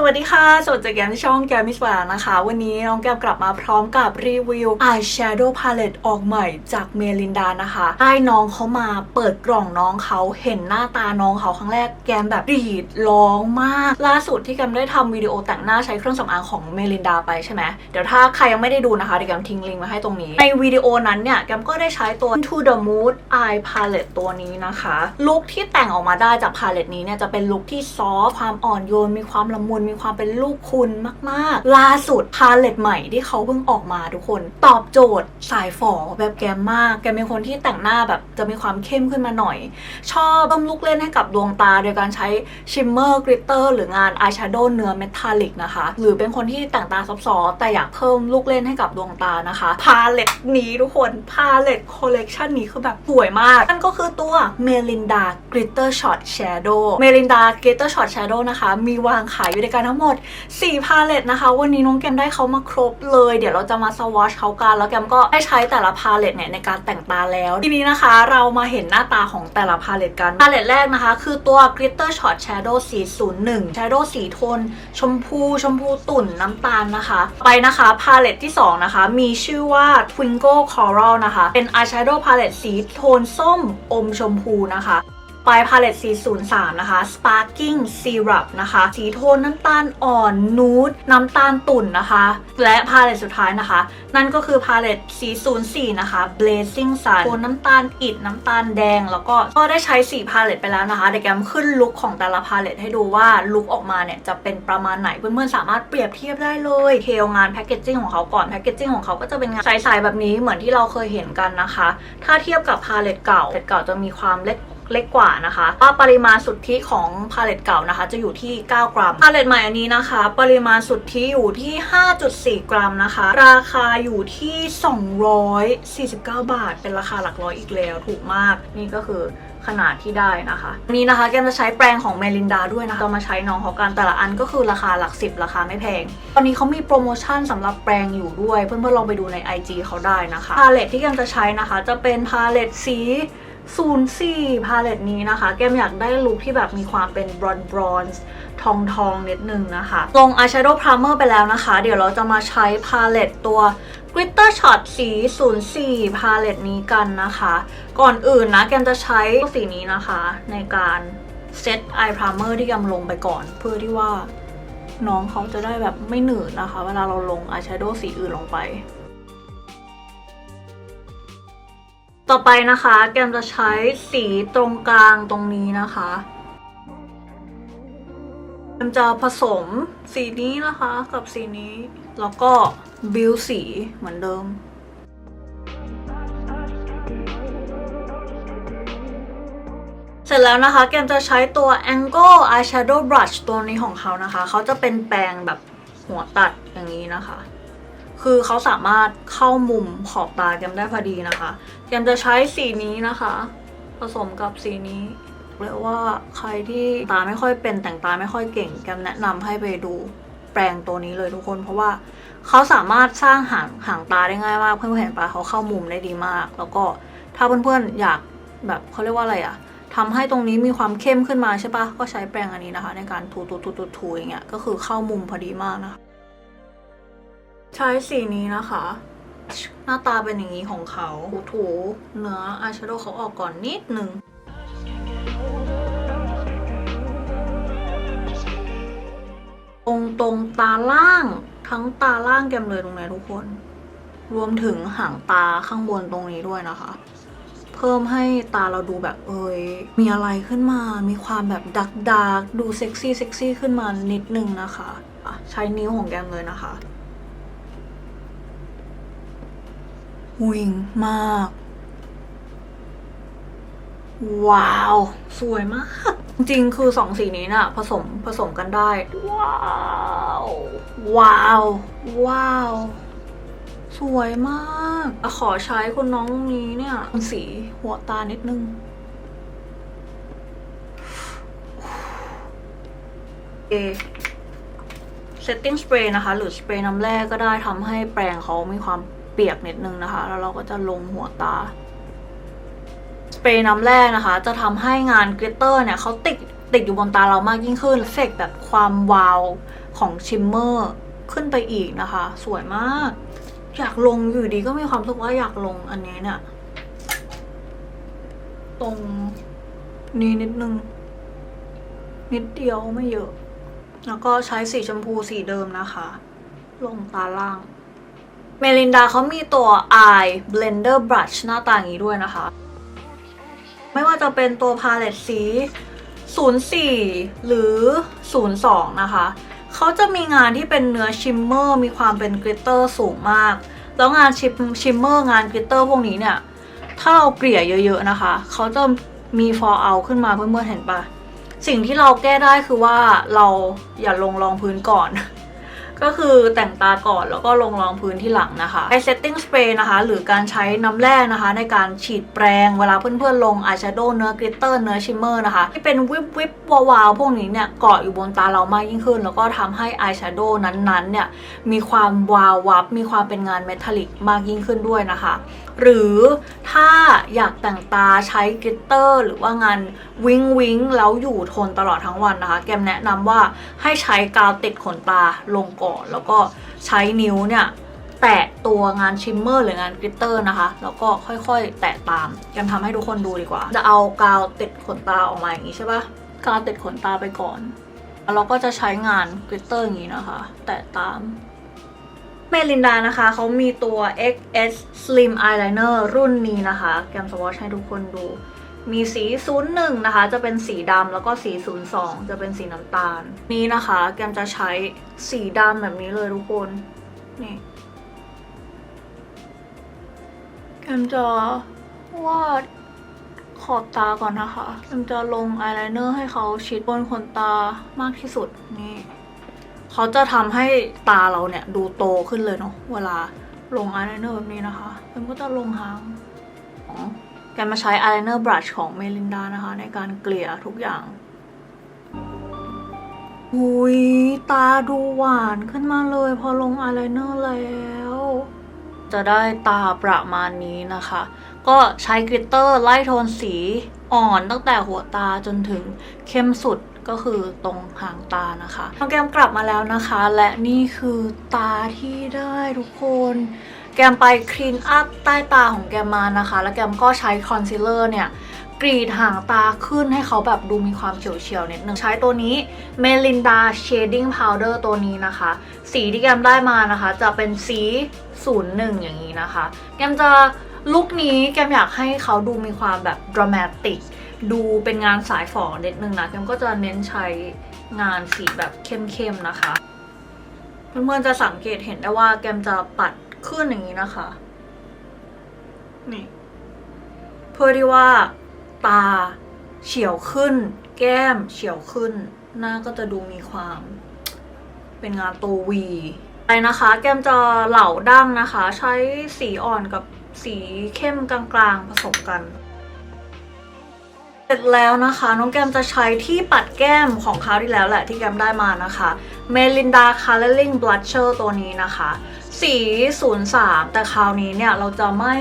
สวัสดีค่ะ สวัสดีแกมช่องแกมมิสวานะคะ วันนี้น้องแกมกลับมาพร้อมกับรีวิว Eyeshadow Palette ออกใหม่จากเมลินดานะคะได้น้องเขามาเปิดกล่องน้องเขาเห็นหน้าตาน้องเขาครั้งแรกแกมแบบกรีดร้องมาก ล่าสุดที่แกมได้ทำวิดีโอแต่งหน้าใช้เครื่องสำอางของเมลินดาไปใช่ไหมเดี๋ยวถ้าใครยังไม่ได้ดูนะคะเดี๋ยวแกมทิ้งลิงก์ไว้ให้ตรงนี้ ในวิดีโอนั้นเนี่ยแกมก็ได้ใช้ตัว To the Mood Eye Palette ตัวนี้นะคะลุคที่แต่งออกมาได้จากพาเลตนี้เนี่ยจะเป็นลุคที่ซอฟความอ่อนโยนมีความละมุนมีความเป็นลูกคุณมากๆ ล่าสุดพาเลตใหม่ที่เขาเพิ่งออกมาทุกคน ตอบโจทย์สายฝอแบบแกมมาก แกเป็นคนที่แต่งหน้าแบบจะมีความเข้มขึ้นมาหน่อย ชอบเพิ่มลูกเล่นให้กับดวงตา โดยการใช้ชิมเมอร์กริตเตอร์หรืองานอายแชโดว์เนื้อเมทัลลิกนะคะ หรือเป็นคนที่แต่งตาซับซ้อนแต่อยากเพิ่มลูกเล่นให้กับดวงตานะคะ พาเลตนี้ทุกคน พาเลตคอลเลกชันนี้คือแบบสวยมากนั่นก็คือตัวเมลินดากริตเตอร์ช็อตแชโดว์เมลินดากริตเตอร์ช็อตแชโดว์นะคะ มีวางขายอยู่ในการทั้งหมด 4 พาเลตนะคะ วันนี้น้องแกมได้เขามาครบเลย เดี๋ยวเราจะมาสวอชเขากัน แล้วแกมก็ได้ใช้แต่ละพาเลตเนี่ยในการแต่งตาแล้ว ทีนี้นะคะเรามาเห็นหน้าตาของแต่ละพาเลตกัน พาเลตแรกนะคะ คือตัว Glitter Shot Shadow 401 Shadow สีโทน ชมพู ชมพูตุ่นน้ำตาลนะคะ ไปนะคะพาเลตที่ 2 นะคะ มีชื่อว่า Twinkle Coral นะคะ เป็น eyeshadow palette สีโทนส้มอมชมพูนะคะ ไปพาเลต403 นะคะ Sparking Syrup นะคะ สีโทนน้ำตาลอ่อนนูดน้ำตาลตุ่นนะคะ และพาเลตสุดท้ายนะคะ นั่นก็คือพาเลต404 นะคะ Blazing Sun โทนน้ำตาลอิดน้ำตาลแดง แล้วก็ก็ได้ใช้4พาเลตไปแล้วนะคะเดี๋ยวแกมขึ้นลุคของแต่ละพาเลตให้ดูว่าลุคออกมาเนี่ยจะเป็นประมาณไหนเพื่อนๆสามารถเปรียบเทียบได้เลยเทลงานแพคเกจจิ้งของเขาก่อนแพคเกจจิ้งของเขาก็จะเป็นงานใสๆแบบนี้เหมือนที่เราเคยเห็นกันนะคะ ถ้าเทียบกับพาเลตเก่าพาเลตเก่าจะมีความเล็ก เล็กกว่านะคะว่าปริมาณสุทธิของพาเลตเก่านะคะ จะอยู่ที่ 9 กรัม พาเลตใหม่อันนี้นะคะ ปริมาณสุทธิอยู่ที่ 5.4 กรัมนะคะ ราคาอยู่ที่ 249 บาท เป็นราคาหลักร้อยอีกแล้วถูกมากนี่ก็คือขนาดที่ได้นะคะนี้นะคะแกมจะใช้แปรงของเมลินดาด้วยนะคะจะมาใช้น้องเขากันแต่ละอันก็คือราคาหลักสิบราคาไม่แพง ตอนนี้เขามีโปรโมชั่นสำหรับแปรงอยู่ด้วย เพื่อนๆลองไปดูใน IG เขาได้นะคะ พาเลตที่แกมจะใช้นะคะ จะเป็นพาเลตสี 04 พาเลตนี้นะคะ แกมอยากได้ลุคที่แบบมีความเป็นบรอนบรอนซ์ทองทองนิดนึงนะคะ ลง eyeshadow primer ไปแล้วนะคะ เดี๋ยวเราจะมาใช้พาเลตตัว glitter shot สี 04 พาเลตนี้กันนะคะ ก่อนอื่นนะแกมจะใช้สีนี้นะคะ ในการเซต eye primer ที่แกมลงไปก่อน เพื่อที่ว่าน้องเขาจะได้แบบไม่หนืดนะคะ เวลาเราลง eyeshadow สีอื่นลงไป ต่อไปนะคะ แกมจะใช้สีตรงกลางตรงนี้นะคะแกมจะผสมสีนี้นะคะกับสีนี้ แล้วก็บิวสีเหมือนเดิมเสร็จแล้วนะคะแกมจะใช้ตัว Angle Eyeshadow Brush ตัวนี้ของเขานะคะ เขาจะเป็นแปรงแบบหัวตัดอย่างนี้นะคะ คือเขาสามารถเข้ามุมขอบตาแกมได้พอดีนะคะแกมจะใช้สีนี้นะคะ ผสมกับสีนี้เรียกว่าใครที่ตาไม่ค่อยเป็นแต่งตาไม่ค่อยเก่งแกมแนะนำให้ไปดูแปรงตัวนี้เลยทุกคน เพราะว่าเขาสามารถสร้างหางหางตาได้ง่ายมากเพื่อนๆเห็นปะเขาเข้ามุมได้ดีมาก แล้วก็ถ้าเพื่อนๆอยากแบบเขาเรียกว่าอะไรอะทำให้ตรงนี้มีความเข้มขึ้นมาใช่ปะก็ใช้แปรงอันนี้นะคะ ในการถูถูถูถูถูอย่างเงี้ยก็คือเข้ามุมพอดีมากนะคะ ใช้สีนี้นะคะ หน้าตาเป็นอย่างนี้ของเขาถูๆเนื้ออายแชโดว์เขาออกก่อนนิดนึงตรงตรงตาล่างทั้งตาล่างแกมเลยตรงนี้ทุกคน รวมถึงหางตาข้างบนตรงนี้ด้วยนะคะ เพิ่มให้ตาเราดูแบบเอ้ยมีอะไรขึ้นมา มีความแบบดักดักดูเซ็กซี่เซ็กซี่ขึ้นมานิดนึงนะคะอะใช้นิ้วของแกมเลยนะคะ วิงมาก ว้าว สวยมาก จริงๆคือสองสีนี้น่ะ ผสมผสมกันได้ ว้าว ว้าว ว้าว สวยมากอะขอใช้คุณน้องนี้เนี่ย สีหัวตานิดนึง เอ setting spray นะคะ หรือสเปรย์น้ำแร่ก็ได้ทำให้แปรงเขามีความเปียกนิดนึงนะคะ แล้วเราก็จะลงหัวตา สเปรย์น้ำแร่นะคะ จะทำให้งานกลิตเตอร์เนี่ยเขาติดติดอยู่บนตาเรามากยิ่งขึ้นเฟกแบบความวาวของชิมเมอร์ขึ้นไปอีกนะคะ สวยมาก อยากลงอยู่ดีก็มีความรู้สึกว่าอยากลงอันนี้เนี่ยตรงนี้นิดนึง นิดเดียวไม่เยอะ แล้วก็ใช้สีชมพูสีเดิมนะคะ ลงตาล่าง เมลินดาเขามีตัว Eye Blender Brush หน้าตาอย่างนี้ด้วยนะคะ ไม่ว่าจะเป็นตัวพาเลตสี 04 หรือ 02 นะคะ เขาจะมีงานที่เป็นเนื้อชิมเมอร์ มีความเป็นกริตเตอร์สูงมาก แล้วงานชิมชิมเมอร์งานกริตเตอร์พวกนี้เนี่ย ถ้าเราเกลี่ยเยอะๆนะคะ เขาจะมี fall out ขึ้นมาเพื่อนๆเห็นปะสิ่งที่เราแก้ได้คือว่าเราอย่าลงรองพื้นก่อน ก็คือแต่งตาก่อนแล้วก็ลงรองพื้นที่หลังนะคะไอเซตติ้งสเปรย์นะคะ หรือการใช้น้ำแร่นะคะ ในการฉีดแปรงเวลาเพื่อนๆลงอายแชโดว์เนื้อกริตเตอร์เนื้อชิมเมอร์นะคะ ที่เป็นวิบวิบวาวๆพวกนี้เนี่ยเกาะอยู่บนตาเรามากยิ่งขึ้น แล้วก็ทำให้อายแชโดว์นั้นๆเนี่ยมีความวาววับมีความเป็นงานเมทัลลิกมากยิ่งขึ้นด้วยนะคะ หรือถ้าอยากแต่งตาใช้กลิตเตอร์ หรือว่างานวิงวิงแล้วอยู่ทนตลอดทั้งวันนะคะ แกมแนะนำว่าให้ใช้กาวติดขนตาลงก่อน แล้วก็ใช้นิ้วเนี่ยแตะตัวงานชิมเมอร์หรืองานกลิตเตอร์นะคะ แล้วก็ค่อยๆ แตะตามแกมทำให้ทุกคนดูดีกว่า จะเอากาวติดขนตาออกมาอย่างนี้ใช่ปะกาวติดขนตาไปก่อน แล้วเราก็จะใช้งานกลิตเตอร์อย่างนี้นะคะ แตะตาม เมลินดานะคะ เขามีตัว XS Slim Eyeliner รุ่นนี้นะคะ แกมสวอชให้ทุกคนดู มีสี 01 นะคะ จะเป็นสีดำแล้วก็สี 02 จะเป็นสีน้ำตาล นี้นะคะ แกมจะใช้สีดำแบบนี้เลยทุกคน นี่ แกมจะวาดขอบตาก่อนนะคะ แกมจะลงอายไลเนอร์ให้เขาชิดบนขนตามากที่สุด นี่ เขาจะทำให้ตาเราเนี่ยดูโตขึ้นเลยเนาะเวลาลงอายไลเนอร์แบบนี้นะคะมันก็จะลงหางแกมาใช้อายไลเนอร์บรัชของเมลินดานะคะ ในการเกลี่ยทุกอย่างหุยตาดูหวานขึ้นมาเลยพอลงอายไลเนอร์แล้ว จะได้ตาประมาณนี้นะคะ ก็ใช้กริตเตอร์ไล่โทนสีอ่อนตั้งแต่หัวตาจนถึงเข้มสุด ก็คือตรงหางตานะคะน้องแกมกลับมาแล้วนะคะ และนี่คือตาที่ได้ทุกคน แกมไปคลีนอัพใต้ตาของแกมมานะคะ แล้วแกมก็ใช้คอนซีลเลอร์เนี่ยกรีดหางตาขึ้นให้เขาแบบดูมีความเฉียวๆนิดนึงใช้ตัวนี้ Melinda Shading Powder ตัวนี้นะคะ สีที่แกมได้มานะคะ จะเป็นสี 01 อย่างนี้นะคะ แกมจะลุคนี้แกมอยากให้เขาดูมีความแบบดรามาติก ดูเป็นงานสายฝอนิดนึงนะแกมก็จะเน้นใช้งานสีแบบเข้มๆนะคะ เพื่อนๆจะสังเกตเห็นได้ว่าแกมจะปัดขึ้นอย่างนี้นะคะ นี่ เพื่อที่ว่าตาเฉียวขึ้น แก้มเฉียวขึ้น หน้าก็จะดูมีความ เป็นงานตัววีไปนะคะ แกมจะเหล่าดั้งนะคะ ใช้สีอ่อนกับสีเข้มกลางๆผสมกัน เสร็จแล้วนะคะ น้องแกมจะใช้ที่ปัดแก้มของคราวที่แล้วแหละที่แกมได้มานะคะเมลินดาคาร์ o ลิงบลัชเชอร์ตัวนี้นะคะ สี 03 แต่คราวนี้เนี่ยเราจะไม่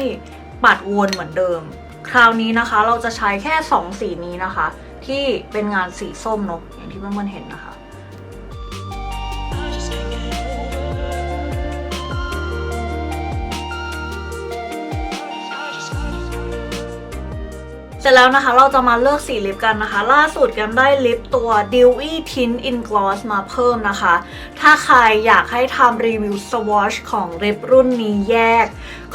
ปัดวนเหมือนเดิม คราวนี้นะคะเราจะใช้แค่ 2 สีนี้นะคะ ที่เป็นงานสีส้มเนาะอย่างที่เพื่อนๆเห็นนะคะ ร็จแล้วนะคะเราจะมาเลือกสีลิปกันนะคะ ล่าสุดแกมได้ลิปตัว Dewy Tint in Gloss มาเพิ่มนะคะ ถ้าใครอยากให้ทำรีวิว swatch ของลิปรุ่นนี้แยก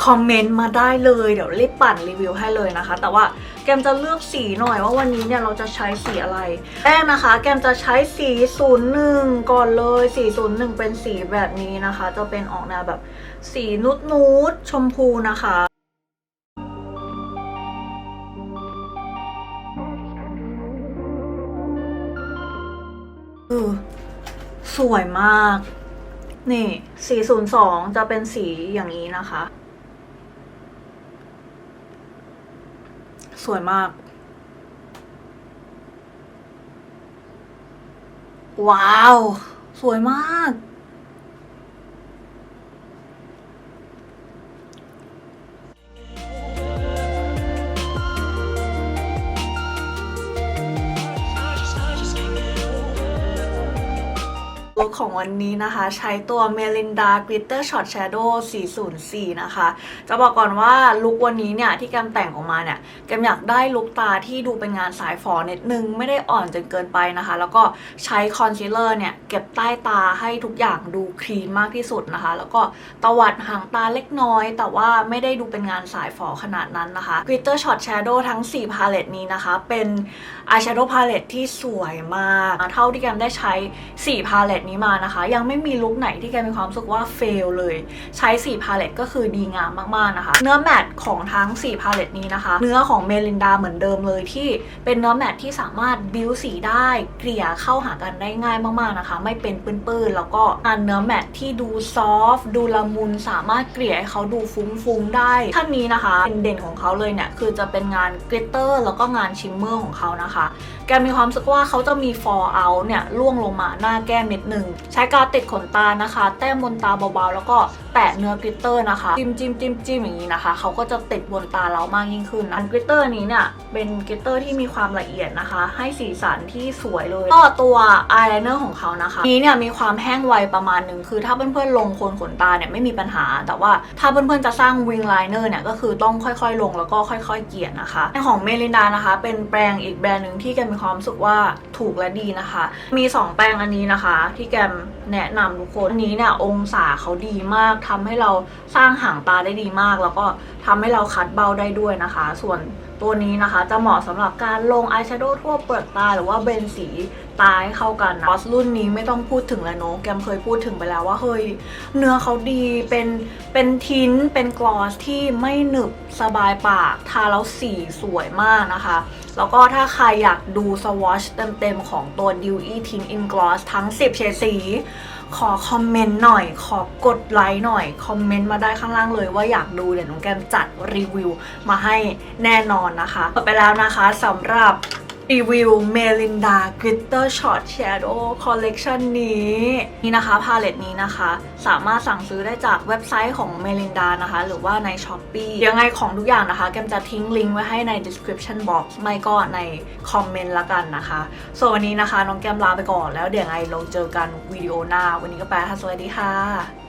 คอมเมนต์มาได้เลยเดี๋ยวรีบปั่นรีวิวให้เลยนะคะ แต่ว่าแกมจะเลือกสีหน่อยว่าวันนี้เนี่ยเราจะใช้สีอะไรแรกนะคะ แกมจะใช้สี 01 ก่อนเลยสี01 เป็นสีแบบนี้นะคะ จะเป็นออกแนวแบบสีนุดนูดชมพูนะคะ วยมาก นี่ 402 จะเป็นสีอย่างนี้นะคะ สวยมาก ว้าว สวยมาก ลุคของวันนี้นะคะ ใช้ตัว Melinda Glitter Shot Shadow 404 นะคะ จะบอกก่อนว่าลุควันนี้เนี่ยที่แกมแต่งออกมาเนี่ย แกมอยากได้ลุคตาที่ดูเป็นงานสายฝอนิดนึง ไม่ได้อ่อนจนเกินไปนะคะ แล้วก็ใช้คอนซีลเลอร์เนี่ยเก็บใต้ตาให้ทุกอย่างดูคลีนมากที่สุดนะคะ แล้วก็ตวัดหางตาเล็กน้อย แต่ว่าไม่ได้ดูเป็นงานสายฝอขนาดนั้นนะคะ Glitter Shot Shadow ทั้ง 4 พาเลตนี้นะคะ เป็น eyeshadow palette ที่สวยมาก เท่าที่แกมได้ใช้ 4 พาเลตนี้มานะคะ ยังไม่มีลุคไหนที่แกมีความรู้สึกว่าเฟลเลย ใช้4พาเลตก็คือดีงามมากๆนะคะ เนื้อแมตต์ของทั้ง4พาเลตนี้นะคะ เนื้อของเมลินดาเหมือนเดิมเลยที่เป็นเนื้อแมตต์ที่สามารถบิวสีได้เกลี่ยเข้าหากันได้ง่ายมากๆนะคะ ไม่เป็นปื้นๆแล้วก็งานเนื้อแมตต์ที่ดูซอฟต์ดูละมุนสามารถเกลี่ยให้เขาดูฟุ้งๆได้ท่านนี้นะคะเด่นๆของเขาเลยเนี่ยคือจะเป็นงานกลิตเตอร์แล้วก็งานชิมเมอร์ของเขานะคะแกมีความรู้สึกว่าเขาจะมี fall out เนี่ยล่วงลงมาหน้าแก้มนิดนึง ใช้กาวติดขนตานะคะ แต้มบนตาเบาๆ แล้วก็แตะเนื้อกลิตเตอร์นะคะ จิ้มจิ้มจิ้มจิ้มอย่างนี้นะคะ เขาก็จะติดบนตาเรามากยิ่งขึ้น อันกลิตเตอร์นี้เนี่ยเป็นกลิตเตอร์ที่มีความละเอียดนะคะ ให้สีสันที่สวยเลย ก็ตัวอายไลเนอร์ของเขานะคะ นี้เนี่ยมีความแห้งไวประมาณหนึ่งคือถ้าเพื่อนๆลงโคนขนตาเนี่ยไม่มีปัญหา แต่ว่าถ้าเพื่อนๆจะสร้างวิงไลเนอร์เนี่ยก็คือต้องค่อยๆลงแล้วก็ค่อย ๆ เกลี่ยนะคะในของเมลินดานะคะ เป็นแปรงอีกแบรนด์หนึ่งที่แกมีความรู้สึกว่าถูกและดีนะคะ มี 2 แปรงอันนี้นะคะ ที่แกมแนะนำทุกคนอันนี้เนี่ยองศาเขาดีมากทำให้เราสร้างหางตาได้ดีมาก แล้วก็ทำให้เราคัดเบ้าได้ด้วยนะคะ ส่วนตัวนี้นะคะ จะเหมาะสำหรับการลงอายแชโดว์ทั่วเปลือกตาหรือว่าเบนสีตาให้เข้ากันนะบอสรุ่นนี้ไม่ต้องพูดถึงแล้วเนอะแกมเคยพูดถึงไปแล้วว่าเฮ้ยเนื้อเขาดีเป็นเป็นทินเป็นกลอสที่ไม่หนึบสบายปากทาแล้วสีสวยมากนะคะ แล้วก็ถ้าใครอยากดูสวอชเต็มๆของตัว Dewy Tint in Gloss ทั้ง 10 เฉดสี ขอคอมเมนต์หน่อย ขอกดไลค์หน่อย คอมเมนต์มาได้ข้างล่างเลยว่าอยากดูเดี๋ยวน้องแกมจัดรีวิวมาให้แน่นอนนะคะจบไปแล้วนะคะสำหรับ รีวิว Melinda Glitter Shot Shadow Collection นี้ นี่นะคะ พาเลตนี้นะคะ สามารถสั่งซื้อได้จากเว็บไซต์ของ Melinda นะคะ หรือว่าใน s h อ p e e ยังไงของทุกอย่างนะคะ แกมจะทิ้งลิงก์ไว้ให้ใน description box ไม่ก็ในคอมเมนต์ละกันนะคะ ส่วนวันนี้นะคะ น้องแกมลาไปก่อนแล้วเดี๋ยวยังไงเราเจอกันวิดีโอหน้า วันนี้ก็ไปค่ะสวัสดีค่ะ